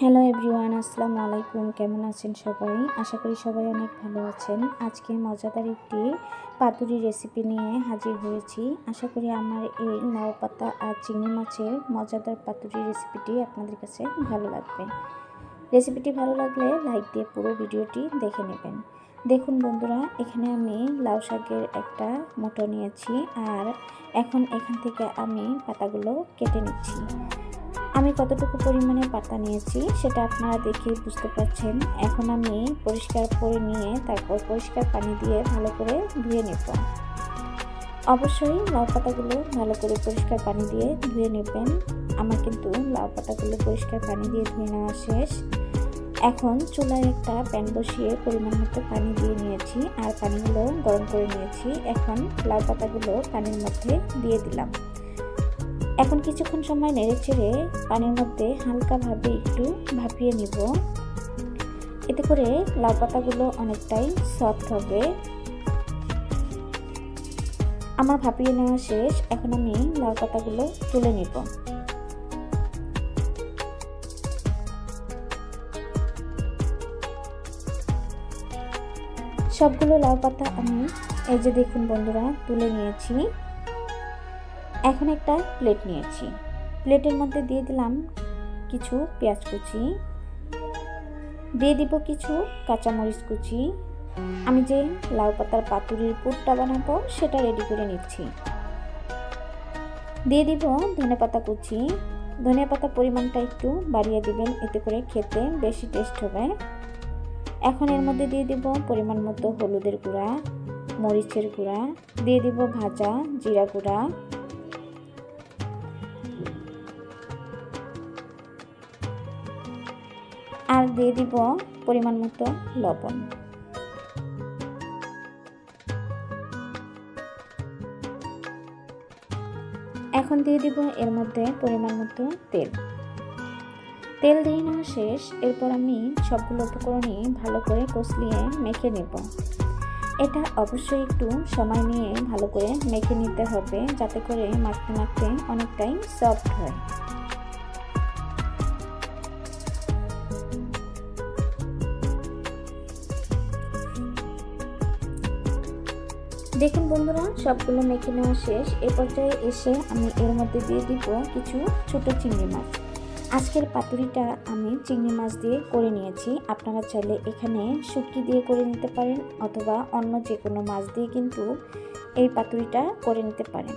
Hello everyone, আসসালামু আলাইকুম। কেমন আছেন সবাই? আশা করি সবাই অনেক ভালো আছেন। আজকে মজাদার একটি পাতুরি রেসিপি নিয়ে হাজির হয়েছি। আশা করি আমার এই লাউ পাতা আর চিংড়ি মাছের মজাদার পাতুরি রেসিপিটি আপনাদের কাছে ভালো লাগবে। রেসিপিটি ভালো লাগলে লাইক দিয়ে পুরো ভিডিওটি দেখে নেবেন। দেখুন বন্ধুরা, এখানে আমি লাউ শাকের একটা মোটো নিয়েছি আর এখন এখান থেকে আমি পাতাগুলো কেটে নিচ্ছি। আমি কতটুকু পরিমাণে পাতা নিয়েছি সেটা আপনারা দেখে বুঝতে পারছেন। এখন আমি পরিষ্কার করে নিয়ে তারপর পরিষ্কার পানি দিয়ে ভালো করে ধুয়ে নেব। অবশ্যই লাউ পাতাগুলো ভালো করে পরিষ্কার পানি দিয়ে ধুয়ে নেবেন। আমার কিন্তু লাউ পাতাগুলো পরিষ্কার পানি দিয়ে ধুয়ে নেওয়া শেষ। এখন চুলায় একটা প্যান বসিয়ে পরিমাণ মতো পানি দিয়ে নিয়েছি আর পানিগুলো গরম করে নিয়েছি। এখন লাউ পাতাগুলো পানির মধ্যে দিয়ে দিলাম। এখন কিছুক্ষণ সময় নেড়ে চেড়ে পানির মধ্যে হালকাভাবে একটু ভাপিয়ে নিব। এতে করে লাউ পাতাগুলো অনেকটাই সফট হবে। আমার ভাপিয়ে নেওয়া শেষ, এখন আমি লাউ পাতাগুলো তুলে নিব। সবগুলো লাউ পাতা আমি এই যে দেখুন বন্ধুরা, তুলে নিয়েছি। এখন একটা প্লেট নিয়েছি। প্লেটের মধ্যে দিয়ে দিলাম কিছু পেঁয়াজ কুচি। দিয়ে দিব কিছু কাঁচামরিচ কুচি। আমি যে লাউ পাতার পাতুরির পুরটা বানাবো, সেটা রেডি করে নিচ্ছি। দিয়ে দিব ধনে পাতা কুচি। ধনে পাতা পরিমাণটা একটু বাড়িয়ে দিবেন, এতে করে খেতে বেশি টেস্ট হবে। এখন এর মধ্যে দিয়ে দিব পরিমাণ মতো হলুদের গুঁড়া, মরিচের গুঁড়া। দিয়ে দিব ভাজা, জিরা গুঁড়া। আর দিয়ে দিব পরিমাণ মতো লবণ। এখন দিয়ে দিব এর মধ্যে পরিমাণ মতো তেল। তেল দিয়ে নেওয়া শেষ, এরপর আমি সবগুলো উপকরণই ভালো করে কষলিয়ে মেখে নেব। এটা অবশ্যই একটু সময় নিয়ে ভালো করে মেখে নিতে হবে, যাতে করে মাখতে মাখতে অনেকটাই সফট হয়। দেখুন বন্ধুরা, সবগুলো মেখে নেওয়া শেষ। এ পর্যায়ে এসে আমি এর মধ্যে দিয়ে দিব কিছু ছোট চিংড়ি মাছ। আজকের পাতুরিটা আমি চিংড়ি মাছ দিয়ে করে নিয়েছি। আপনারা চাইলে এখানে শুটকি দিয়ে করে নিতে পারেন অথবা অন্য যে কোনো মাছ দিয়ে কিন্তু এই পাতুরিটা করে নিতে পারেন।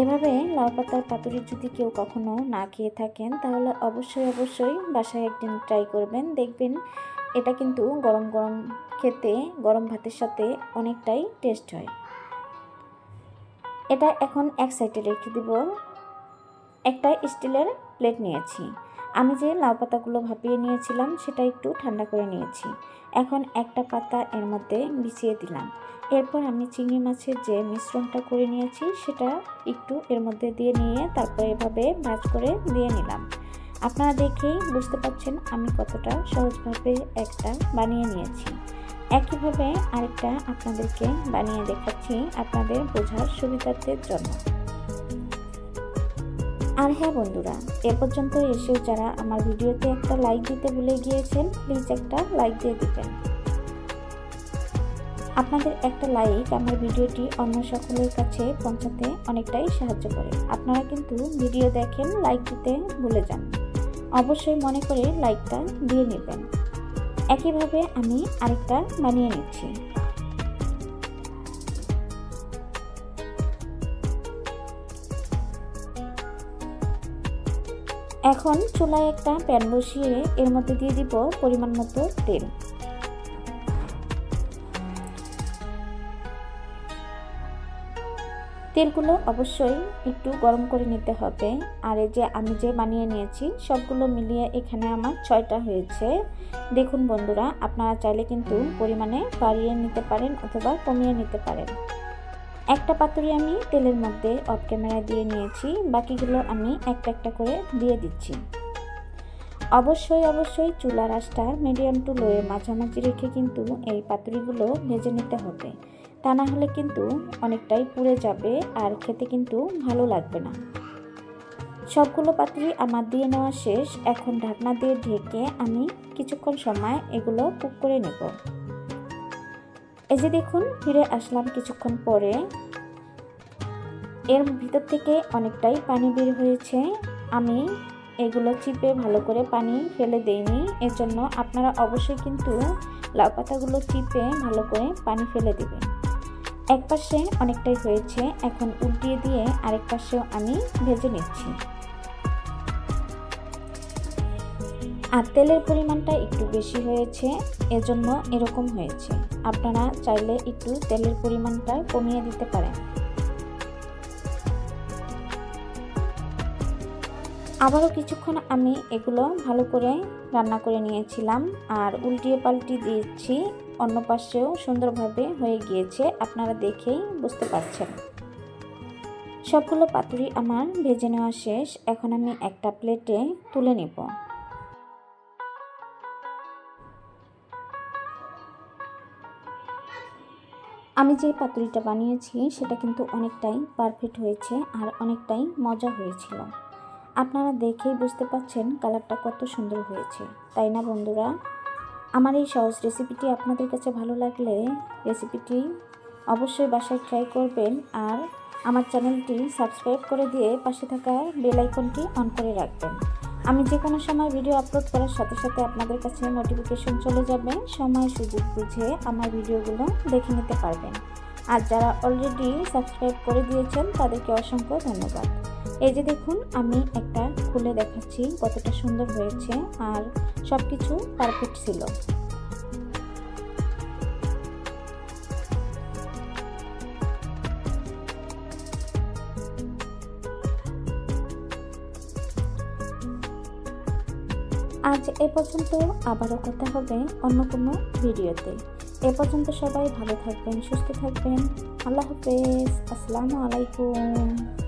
এভাবে লাউ পাতার পাতুরি যদি কেউ কখনো না খেয়ে থাকেন, তাহলে অবশ্যই অবশ্যই বাসায় একদিন ট্রাই করবেন। দেখবেন এটা কিন্তু গরম গরম খেতে, গরম ভাতের সাথে অনেকটাই টেস্ট হয়। এটা এখন এক সাইডে রেখে দিব। একটা স্টিলের প্লেট নিয়েছি। আমি যে লাউ পাতাগুলো ভাপিয়ে নিয়েছিলাম, সেটা একটু ঠান্ডা করে নিয়েছি। এখন একটা পাতা এর মধ্যে বিছিয়ে দিলাম। এরপর আমি চিংড়ি মাছের যে মিশ্রণটা করে নিয়েছি, সেটা একটু এর মধ্যে দিয়ে নিয়ে তারপর এভাবে ভাজ করে দিয়ে নিলাম। আপনারা দেখেই বুঝতে পারছেন আমি কতটা সহজভাবে একটা বানিয়ে নিয়েছি। একইভাবে আরেকটা আপনাদেরকে বানিয়ে দেখাচ্ছি আপনাদের বোঝার সুবিধার্থের জন্য। আর হ্যাঁ বন্ধুরা, এ পর্যন্ত এসেও যারা আমার ভিডিওতে একটা লাইক দিতে ভুলে গিয়েছেন প্লিজ একটা লাইক দিয়ে দিবেন। আপনাদের একটা লাইক আমার ভিডিওটি অন্য সকলের কাছে পৌঁছাতে অনেকটাই সাহায্য করে। আপনারা কিন্তু ভিডিও দেখেন লাইক দিতে ভুলে যান। অবশ্যই মনে করে লাইকটা দিয়ে নেবেন। একইভাবে আমি আরেকটা বানিয়ে নিচ্ছি। এখন চুলায় একটা প্যান বসিয়ে এর মধ্যে দিয়ে দিব পরিমাণ মতো তেল। তেলগুলো অবশ্যই একটু গরম করে নিতে হবে। আর এই যে আমি যে বানিয়ে নিয়েছি, সবগুলো মিলিয়ে এখানে আমার ছয়টা হয়েছে। দেখুন বন্ধুরা, আপনারা চাইলে কিন্তু পরিমাণে বাড়িয়ে নিতে পারেন অথবা কমিয়ে নিতে পারেন। একটা পাতুরি আমি তেলের মধ্যে অফ ক্যামেরা দিয়ে নিয়েছি, বাকিগুলো আমি একটা একটা করে দিয়ে দিচ্ছি। অবশ্যই অবশ্যই চুলার আঁচটা মিডিয়াম টু লোয়ে মাঝামাঝি রেখে কিন্তু এই পাতুরিগুলো ভেজে নিতে হবে। তা না হলে কিন্তু অনেকটাই পুড়ে যাবে আর খেতে কিন্তু ভালো লাগবে না। সবগুলো পাতুরি আমার দিয়ে নেওয়া শেষ। এখন ঢাকনা দিয়ে ঢেকে আমি কিছুক্ষণ সময় এগুলো কুক করে নেব। এই যে দেখুন, ফিরে আসলাম কিছুক্ষণ পরে। এর ভিতর থেকে অনেকটাই পানি বের হয়েছে। আমি এগুলো চিপে ভালো করে পানি ফেলে দেয়নি এর জন্য আপনারা অবশ্যই কিন্তু লাউ পাতাগুলো চিপে ভালো করে পানি ফেলে দেবেন। এক পাশে অনেকটাই হয়েছে, এখন উল্টিয়ে দিয়ে আরেক পাশেও আমি ভেজে নিচ্ছি। আর তেলের পরিমাণটা একটু বেশি হয়েছে, এজন্য এরকম হয়েছে। আপনারা চাইলে একটু তেলের পরিমাণটা কমিয়ে দিতে পারেন। আবারও কিছুক্ষণ আমি এগুলো ভালো করে রান্না করে নিয়েছিলাম আর উল্টিয়ে পাল্টি দিয়েছি, অন্য পাশেও সুন্দরভাবে হয়ে গিয়েছে, আপনারা দেখেই বুঝতে পারছেন। সবগুলো পাতুরি আমার ভেজে নেওয়া শেষ, এখন আমি একটা প্লেটে তুলে নেব। আমি যে পাতুরিটা বানিয়েছি, সেটা কিন্তু অনেকটাই পারফেক্ট হয়েছে আর অনেকটাই মজা হয়েছিল। আপনারা দেখেই বুঝতে পাচ্ছেন কালারটা কত সুন্দর হয়েছে। তাই না বন্ধুরা? আমার এই সহজ রেসিপিটি আপনাদের কাছে ভালো লাগলে রেসিপিটি অবশ্যই বাসায় ট্রাই করবেন আর আমার চ্যানেলটি সাবস্ক্রাইব করে দিয়ে পাশে থাকা বেল আইকনটি অন করে রাখবেন। আমি যে কোনো সময় ভিডিও আপলোড করার সাথে সাথে আপনাদের কাছে নোটিফিকেশন চলে যাবে, সময় সুযোগ বুঝে আমার ভিডিওগুলো দেখে নিতে পারবেন। আর যারা অলরেডি সাবস্ক্রাইব করে দিয়েছেন তাদেরকে অসংখ্য ধন্যবাদ। এই যে দেখুন, আমি একটা খুলে দেখাচ্ছি কতটা সুন্দর হয়েছে আর সব কিছু পারফেক্ট ছিল। আজ এ পর্যন্ত আবারও কথা হবে অন্য কোনো ভিডিওতে। এ পর্যন্ত সবাই ভালো থাকবেন, সুস্থ থাকবেন। আল্লাহ হাফেজ, আসসালামু আলাইকুম।